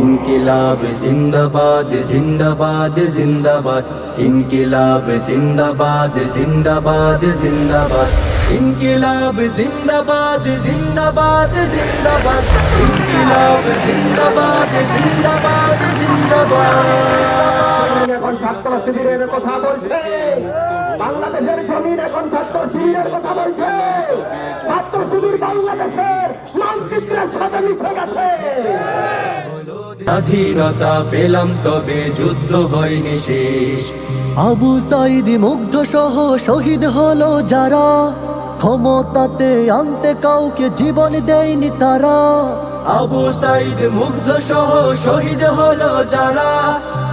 ইনকিলাব জিন্দাবাদ জিন্দাবাদ জিন্দাবাদ। ইনকিলাব জিন্দাবাদ জিন্দাবাদ জিন্দাবাদ। ইনকিলাব জিন্দাবাদ জিন্দাবাদ জিন্দাবাদ। ইনকিলাব জিন্দাবাদ জিন্দাবাদ জিন্দাবাদ। এখন ছাত্র শিবিরের কথা বলছে। বাংলাদেশের জমিন এখন ছাত্র শিবিরের কথা বলছে। ছাত্র শিবির বাংলাদেশের মানচিত্রের সাথে মিশে গেছে। স্বাধীনতা পেলাম তবে যুদ্ধ হয়নি শেষ। আবু সাইদ মুগ্ধ সহ শহীদ হলো যারা। ক্ষমতাতে আনতে কাউকে জীবন দেয়নি তারা। আবু সাইদ মুগ্ধ সহ শহীদ হলো যারা।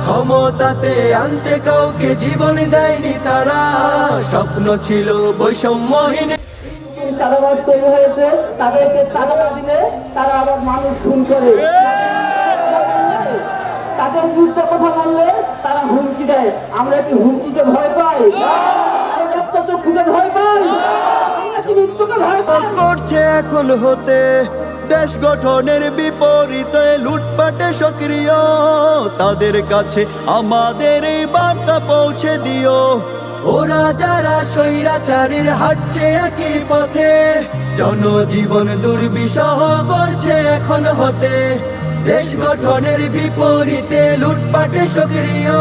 ক্ষমতাতে আনতে কাউকে জীবন দেয়নি তারা। স্বপ্ন ছিল বৈষম্যহীন। তৈরি তারা আবার মানুষ খুন করে। তাদের বিরুদ্ধে কথা বললে তারা হুমকি দেয়। আমরা কি হুমকিকে পাই? চক্ষুকে ভয় পাই? করছে এখন হতে দেশ গঠনের বিপরীতে লুটপাটে সক্রিয়। তাদের কাছে আমাদের এই বার্তা পৌঁছে দিও। ওরা যারা স্বৈরাচারীর হাঁটছে একই পথে জনজীবন দুর্বিষহ করছে এখন হতে। দেশ গঠনের বিপরীতে লুটপাটে সক্রিয়।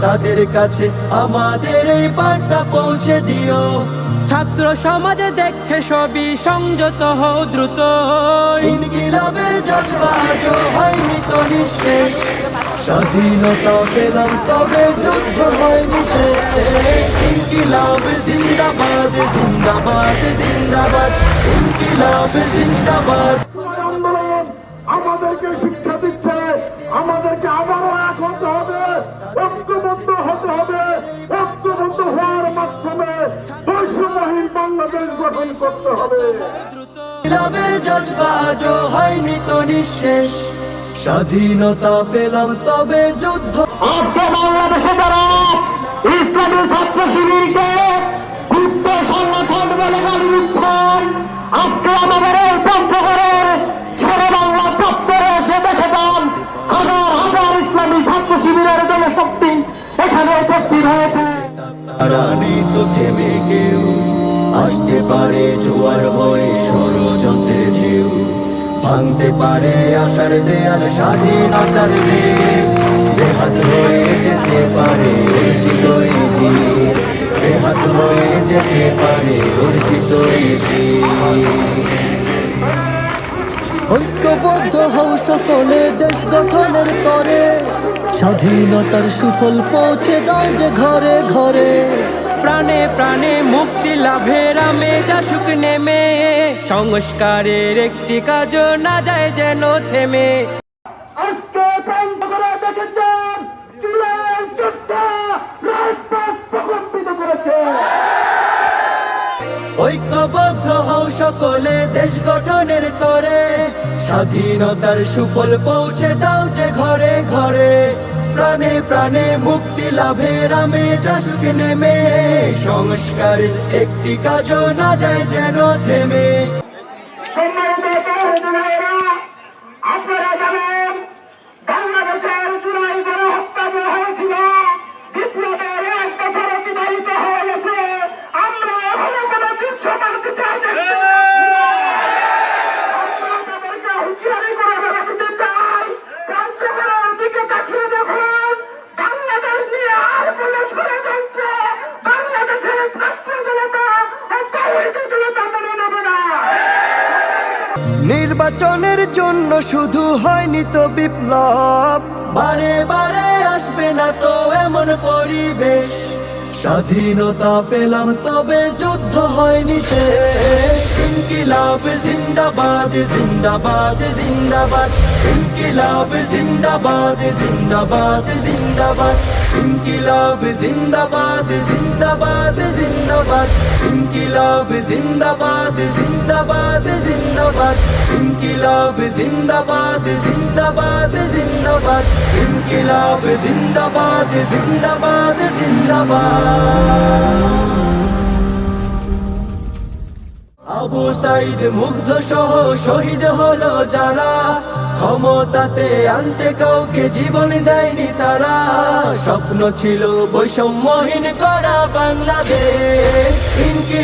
তাদের কাছে আমাদের এই বার্তা পৌঁছে দিও। ছাত্র সমাজে দেখছে সবই সংযত হও দ্রুত। ইনকিলাবের জজবা হয়নি তো নিঃশেষ। স্বাধীনতা পেলাম তবে যুদ্ধ হয়নি ইনকিলাব জিন্দাবাদ জিন্দাবাদ জিন্দাবাদ। ইনকিলাব জিন্দাবাদ। আমাদেরকে শিক্ষা দিচ্ছে আমাদেরকে আবারও এক হতে হবে ঐক্যবদ্ধ হতে হবে ঐক্যবদ্ধ হওয়ার মাধ্যমে বৈষম্যহীন বাংলাদেশ গঠন করতে হবে। ইনকিলাবের জজবা আজও হয়নি তো নিঃশেষ। স্বাধীনতা পেলাম তবে যুদ্ধ। বাংলাদেশে যারা ইসলামী ছাত্র শিবিরকে গুপ্ত সংগঠন বলে গালি দিচ্ছেন আজকে আমাদের এই পঞ্চগড়ের শেরে বাংলা চত্বরে এসে দেখে যান হাজার হাজার ইসলামী ছাত্র শিবিরের জনশক্তি এখানে উপস্থিত হয়েছে। তারা নেই তো থেমে কেউ আসতে পারে জোয়ার হয়ে ভাঙতে পারে আশার দেয়াল স্বাধীনতার বেহাত হয়ে যেতে পারে অর্জিত। বেহাত হয়ে যেতে পারে অর্জিত। ঐক্যবদ্ধ হও সকলে দেশ গঠনের তরে স্বাধীনতার সুফল পৌঁছে দাও যে ঘরে ঘরে প্রাণে প্রাণে মুক্তি লাভের আমে যাসুক নেমে সংস্কারের একটি কাজ না যায় যেন থেমে। আজকে প্রান্ত করে দেখেছেন চুলের যোদ্ধা রাজপথ প্রকম্পিত করেছে। ঐক্যবদ্ধ হও সকলে দেশ গঠনের তরে। স্বাধীনতার সুফল পৌঁছে দাও যে ঘরে ঘরে। প্রাণে প্রাণে মুক্তি লাভের আমে যাসুক নেমে। সংস্কারের একটি কাজও না যায় যেন থেমে। নির্বাচনের জন্য শুধু হয়নি তো বিপ্লব। বারে বারে আসবে না তো এমন পরিবেশ। স্বাধীনতা পেলাম তবে যুদ্ধ হয়নি শেষ। ইনকিলাব জিন্দাবাদ জিন্দাবাদ জিন্দাবাদ। ইনকিলাব জিন্দাবাদ জিন্দাবাদ জিন্দাবাদ। ইনকিলাব জিন্দাবাদ জিন্দাবাদ জিন্দাবাদ। ইনকিলাব জিন্দাবাদ জিন্দাবাদ জিন্দাবাদ। ইনকিলাব জিন্দাবাদ জিন্দাবাদ জিন্দাবাদ। ইনকিলাব জিন্দাবাদ জিন্দাবাদ জিন্দাবাদ। আবু সাইদ মুগ্ধ সহ শহীদ হলো যারা। ক্ষমতাতে আনতে কাউকে জীবন দেয়নি তারা। স্বপ্ন ছিল বৈষম্যহীন করা বাংলাদেশ।